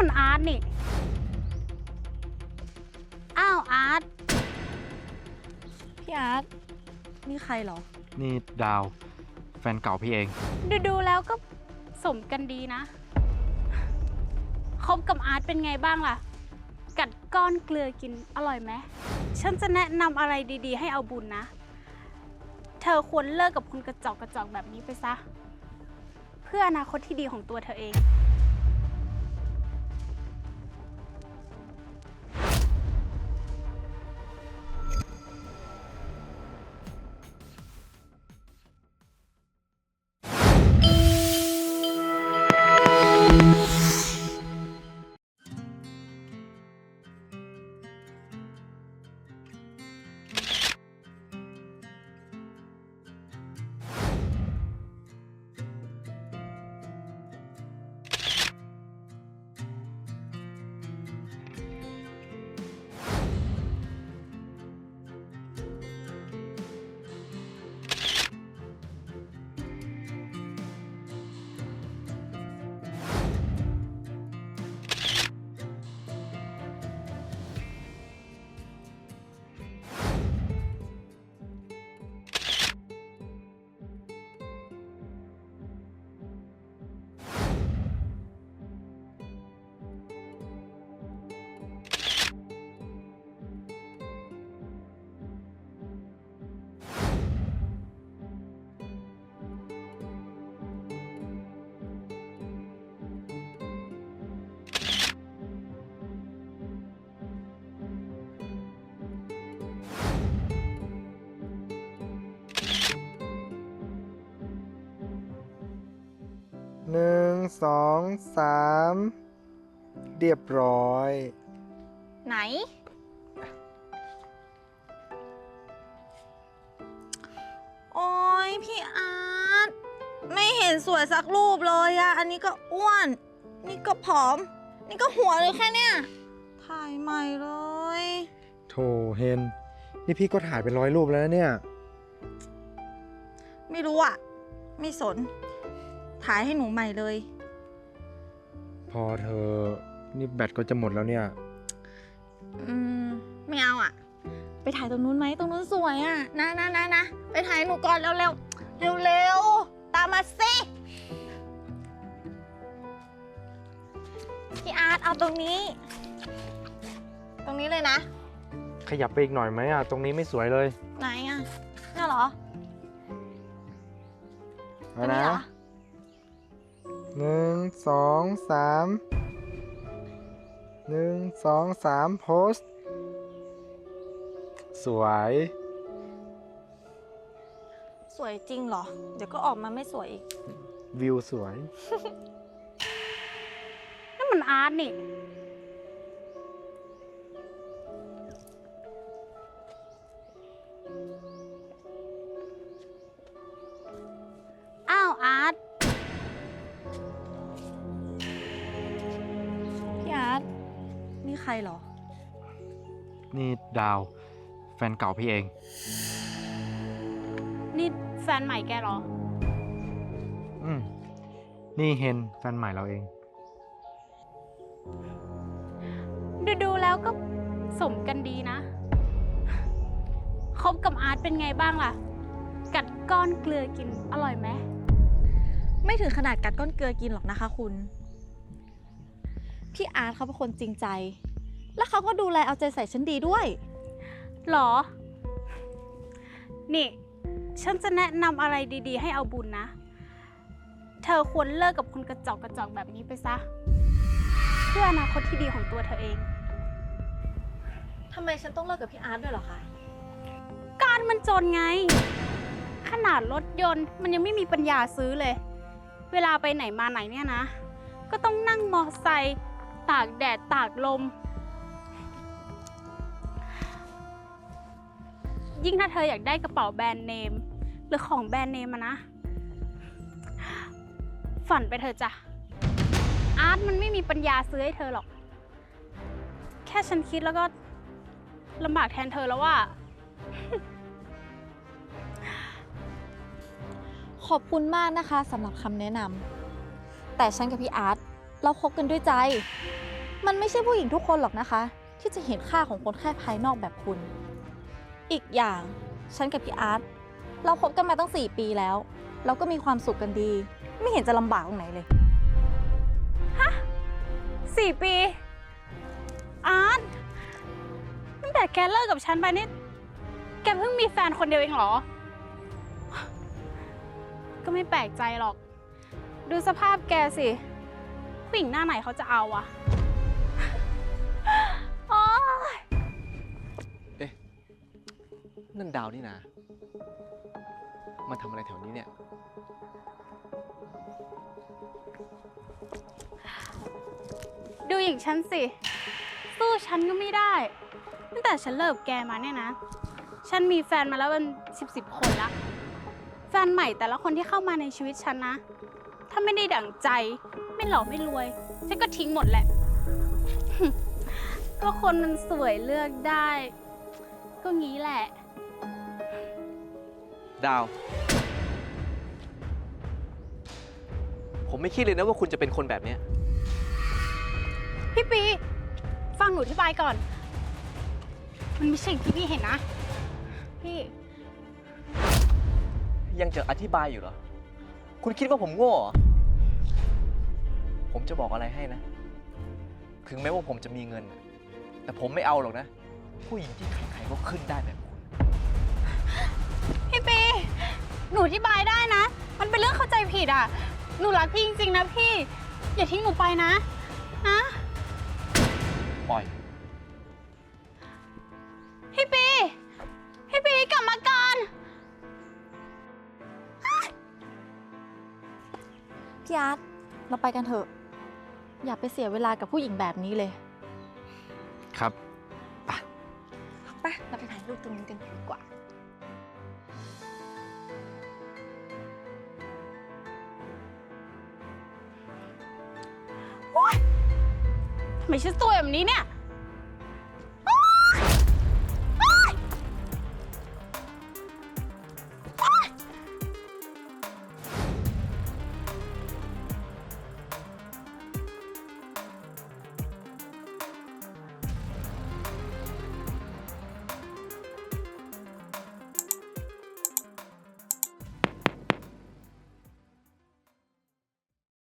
มันอาร์ตนี่ อ้าวอาร์ต พี่อาร์ตนี่ใครเหรอ นี่ดาว แฟนเก่าพี่เอง ดูดูๆแล้วก็สมกันดีนะ คบกับอาร์ตเป็นไงบ้างล่ะ กัดก้อนเกลือกินอร่อยไหม ฉันจะแนะนำอะไรดีๆ ให้เอาบุญนะ เธอควรเลิกกับคนกระจอกกระจอกแบบนี้ไปซะ เพื่ออนาคตที่ดีของตัวเธอเอง หนึ่งสองสามเรียบร้อย ไหน โอ้ยพี่อาร์ตไม่เห็นสวยสักรูปเลยอะอันนี้ก็อ้วน นี่ก็ผอม นี่ก็หัวเลยแค่เนี้ยถ่ายใหม่เลย โถเฮน นี่พี่ก็ถ่ายเป็นร้อยรูปแล้วนะเนี่ย ไม่รู้อะไม่สน ถ่ายให้หนูใหม่เลย พอเธอ นี่แบตก็จะหมดแล้วเนี่ย อืมไม่เอาอะไปถ่ายตรงนู้นไหมตรงนู้นสวยอะนะนะนะนะไปถ่ายหนูก่อนเร็วเร็วเร็วเร็วๆตามมาสิพี่อาร์ตเอาตรงนี้ ตรงนี้เลยนะ ขยับไปอีกหน่อยไหมอะ ตรงนี้ไม่สวยเลยไหนอะนี่นเหรอตรเอางนี้นะเหรอ หนึ่งสองสามหนึ่งสองสามโพสต์สวย สวยจริงเหรอ เดี๋ยวก็ออกมาไม่สวยอีก วิวสวย นั่นมันอาร์ตนี่ ครเหรอ นี่ดาว แฟนเก่าพี่เอง นี่แฟนใหม่แกเหรอ อืมนี่เฮนแฟนใหม่เราเอง ดูดูๆแล้วก็สมกันดีนะ คบกับอาร์ตเป็นไงบ้างล่ะ กัดก้อนเกลือกินอร่อยไหม ไม่ถึงขนาดกัดก้อนเกลือกินหรอกนะคะคุณ พี่อาร์ตเขาเป็นคนจริงใจ แล้วเขาก็ดูแลเอาใจใส่ฉันดีด้วย หรอ นี่ ฉันจะแนะนำอะไรดีๆ ให้เอาบุญนะ เธอควรเลิกกับคนกระจอกกระจอกแบบนี้ไปซะ เพื่ออนาคตที่ดีของตัวเธอเอง ทำไมฉันต้องเลิกกับพี่อาร์ตด้วยเหรอคะ การมันจนไง ขนาดรถยนต์มันยังไม่มีปัญญาซื้อเลย เวลาไปไหนมาไหนเนี่ยนะ ก็ต้องนั่งมอไซค์ตากแดดตากลม ยิ่งถ้าเธออยากได้กระเป๋าแบรนด์เนม หรือของแบรนด์เนมอะนะ ฝันไปเถอะจ้ะ อาร์ตมันไม่มีปัญญาซื้อให้เธอหรอก แค่ฉันคิดแล้วก็ลำบากแทนเธอแล้วว่า ขอบคุณมากนะคะสำหรับคำแนะนำแต่ฉันกับพี่อาร์ตเราคบกันด้วยใจ มันไม่ใช่ผู้หญิงทุกคนหรอกนะคะ ที่จะเห็นค่าของคนแค่ภายนอกแบบคุณ อีกอย่างฉันกับพี่อาร์ตเราคบกันมาตั้ง 4 ปีแล้ว เราก็มีความสุขกันดี ไม่เห็นจะลำบากตรงไหนเลย ฮะสี่ปี อาร์ตตั้งแต่แกเลิกกับฉันไปนี่ แกเพิ่งมีแฟนคนเดียวเองเหรอ ก็ไม่แปลกใจหรอก ดูสภาพแกสิ ผู้หญิงหน้าไหนเขาจะเอาอะ นั่นดาวนี่นะมันทำอะไรแถวนี้เนี่ย ดูอย่างฉันสิ สู้ฉันก็ไม่ได้ ตั้งแต่ฉันเลิกแกมาเนี่ยนะ ฉันมีแฟนมาแล้วเป็นสิบสิบคนละ แฟนใหม่แต่ละคนที่เข้ามาในชีวิตฉันนะ ถ้าไม่ได้ดั่งใจ ไม่หล่อไม่รวย ฉันก็ทิ้งหมดแหละ ก็คนมันสวยเลือกได้ ก็งี้แหละ ดาว ผมไม่คิดเลยนะว่าคุณจะเป็นคนแบบเนี้ย พี่ปี ฟังหนูอธิบายก่อน มันไม่ใช่อย่างที่พี่เห็นนะ พี่ ยังจะอธิบายอยู่เหรอ คุณคิดว่าผมโง่เหรอ ผมจะบอกอะไรให้นะ ถึงแม้ว่าผมจะมีเงินน่ะแต่ผมไม่เอาหรอกนะ ผู้หญิงที่ใครๆก็ขึ้นได้แบบ หนูอธิบายได้นะ มันเป็นเรื่องเข้าใจผิดอะ หนูรักพี่จริงๆนะพี่ อย่าทิ้งหนูไปนะนะ ปล่อย พี่ปี พี่ปีกลับมาก่อน พี่อาร์ตเราไปกันเถอะ อย่าไปเสียเวลากับผู้หญิงแบบนี้เลย ครับ ไป เราไปถ่ายรูปตรงนี้กันดีกว่า ทำไมฉันตัวแบบนี้เนี่ย